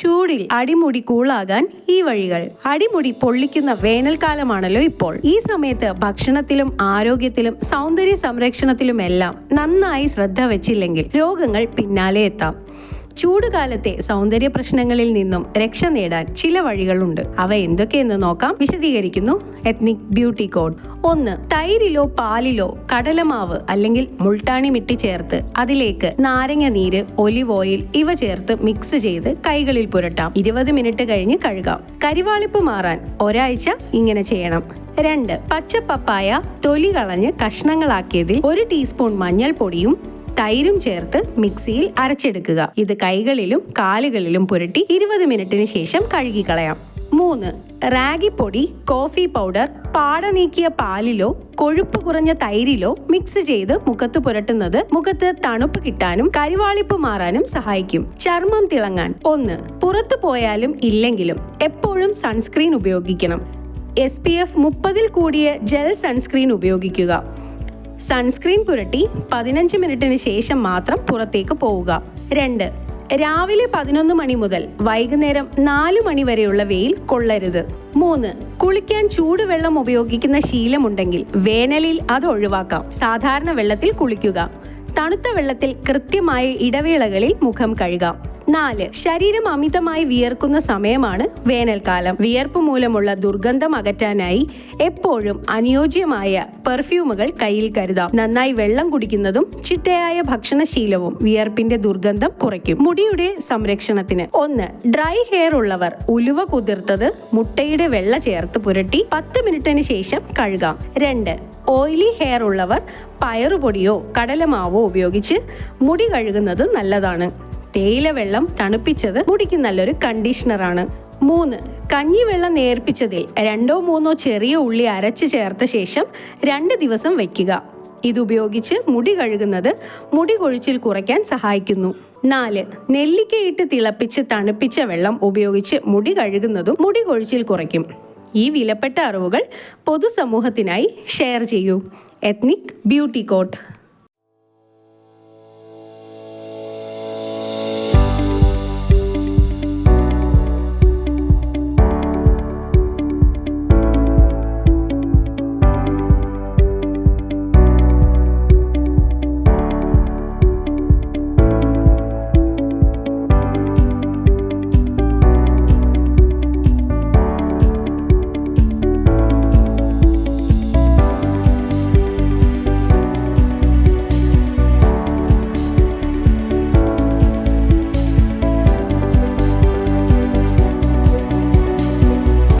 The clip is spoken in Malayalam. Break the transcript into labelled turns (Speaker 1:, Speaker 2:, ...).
Speaker 1: ചൂടിൽ അടിമുടി കൂളാകാൻ ഈ വഴികൾ. അടിമുടി പൊള്ളിക്കുന്ന വേനൽക്കാലമാണല്ലോ ഇപ്പോൾ. ഈ സമയത്ത് ഭക്ഷണത്തിലും ആരോഗ്യത്തിലും സൗന്ദര്യ സംരക്ഷണത്തിലുമെല്ലാം നന്നായി ശ്രദ്ധ വെച്ചില്ലെങ്കിൽ രോഗങ്ങൾ പിന്നാലെ എത്താം. ചൂടുകാലത്തെ സൗന്ദര്യ പ്രശ്നങ്ങളിൽ നിന്നും രക്ഷ നേടാൻ ചില വഴികളുണ്ട്. അവ എന്തൊക്കെയെന്ന് നോക്കാം. വിശദീകരിക്കുന്നു. എത്നിക് ബ്യൂട്ടി കോഡ് ഒന്ന് തൈരിലോ പാലിലോ കടലമാവ് അല്ലെങ്കിൽ മുൾട്ടാണി മിട്ടി ചേർത്ത് അതിലേക്ക് നാരങ്ങ നീര് ഒലിവ് ഓയിൽ ഇവ ചേർത്ത് മിക്സ് ചെയ്ത് കൈകളിൽ പുരട്ടാം. ഇരുപത് മിനിറ്റ് കഴിഞ്ഞ് കഴുകാം. കരിവാളിപ്പ് മാറാൻ ഒരാഴ്ച ഇങ്ങനെ ചെയ്യണം. രണ്ട് പച്ച പപ്പായ തൊലി കളഞ്ഞ് കഷ്ണങ്ങളാക്കിയതിൽ ഒരു ടീസ്പൂൺ മഞ്ഞൾപ്പൊടിയും തൈരും ചേർത്ത് മിക്സിയിൽ അരച്ചെടുക്കുക. ഇത് കൈകളിലും കാലുകളിലും പുരട്ടി ഇരുപത് മിനിറ്റിന് ശേഷം കഴുകിക്കളയാം. മൂന്ന് റാഗിപ്പൊടി കോഫി പൗഡർ പാട നീക്കിയ പാലിലോ കൊഴുപ്പ് കുറഞ്ഞ തൈരിലോ മിക്സ് ചെയ്ത് മുഖത്ത് പുരട്ടുന്നത് മുഖത്ത് തണുപ്പ് കിട്ടാനും കരിവാളിപ്പ് മാറാനും സഹായിക്കും. ചർമ്മം തിളങ്ങാൻ. ഒന്ന് പുറത്തു പോയാലും ഇല്ലെങ്കിലും എപ്പോഴും സൺസ്ക്രീൻ ഉപയോഗിക്കണം. എസ് പി എഫ് മുപ്പതിൽ കൂടിയ ജെൽ സൺസ്ക്രീൻ ഉപയോഗിക്കുക. സൺസ്ക്രീൻ പുരട്ടി പതിനഞ്ച് മിനിറ്റിന് ശേഷം മാത്രം പുറത്തേക്ക് പോവുക. രണ്ട് രാവിലെ പതിനൊന്ന് മണി മുതൽ വൈകുന്നേരം നാല് മണി വരെയുള്ള വെയിൽ കൊള്ളരുത്. മൂന്ന് കുളിക്കാൻ ചൂടുവെള്ളം ഉപയോഗിക്കുന്ന ശീലമുണ്ടെങ്കിൽ വേനലിൽ അത് ഒഴിവാക്കാം. സാധാരണ വെള്ളത്തിൽ കുളിക്കുക. തണുത്ത വെള്ളത്തിൽ കൃത്യമായ ഇടവേളകളിൽ മുഖം കഴുകാം. നാല് ശരീരം അമിതമായി വിയർക്കുന്ന സമയമാണ് വേനൽക്കാലം. വിയർപ്പ് മൂലമുള്ള ദുർഗന്ധം അകറ്റാനായി എപ്പോഴും അനുയോജ്യമായ പെർഫ്യൂമുകൾ കയ്യിൽ കരുതാം. നന്നായി വെള്ളം കുടിക്കുന്നതും ചിട്ടയായ ഭക്ഷണശീലവും വിയർപ്പിന്റെ ദുർഗന്ധം കുറയ്ക്കും. മുടിയുടെ സംരക്ഷണത്തിന്. ഒന്ന് ഡ്രൈ ഹെയർ ഉള്ളവർ ഉലുവ കുതിർത്തത് മുട്ടയുടെ വെള്ള ചേർത്ത് പുരട്ടി പത്ത് മിനിറ്റിന് ശേഷം കഴുകാം. രണ്ട് ഓയിലി ഹെയർ ഉള്ളവർ പയറുപൊടിയോ കടലമാവോ ഉപയോഗിച്ച് മുടി കഴുകുന്നത് നല്ലതാണ്. തേയില വെള്ളം തണുപ്പിച്ചത് മുടിക്ക് നല്ലൊരു കണ്ടീഷണറാണ്. മൂന്ന് കഞ്ഞിവെള്ളം നേർപ്പിച്ചതിൽ രണ്ടോ മൂന്നോ ചെറിയ ഉള്ളി അരച്ച് ചേർത്ത ശേഷം രണ്ട് ദിവസം വയ്ക്കുക ഇതുപയോഗിച്ച് മുടി കഴുകുന്നത് മുടി കൊഴിച്ചിൽ കുറയ്ക്കാൻ സഹായിക്കുന്നു. നാല് നെല്ലിക്കയിട്ട് തിളപ്പിച്ച് തണുപ്പിച്ച വെള്ളം ഉപയോഗിച്ച് മുടി കഴുകുന്നതും മുടി കൊഴിച്ചിൽ കുറയ്ക്കും. ഈ വിലപ്പെട്ട അറിവുകൾ പൊതുസമൂഹത്തിനായി ഷെയർ ചെയ്യൂ. Ethnic beauty coat.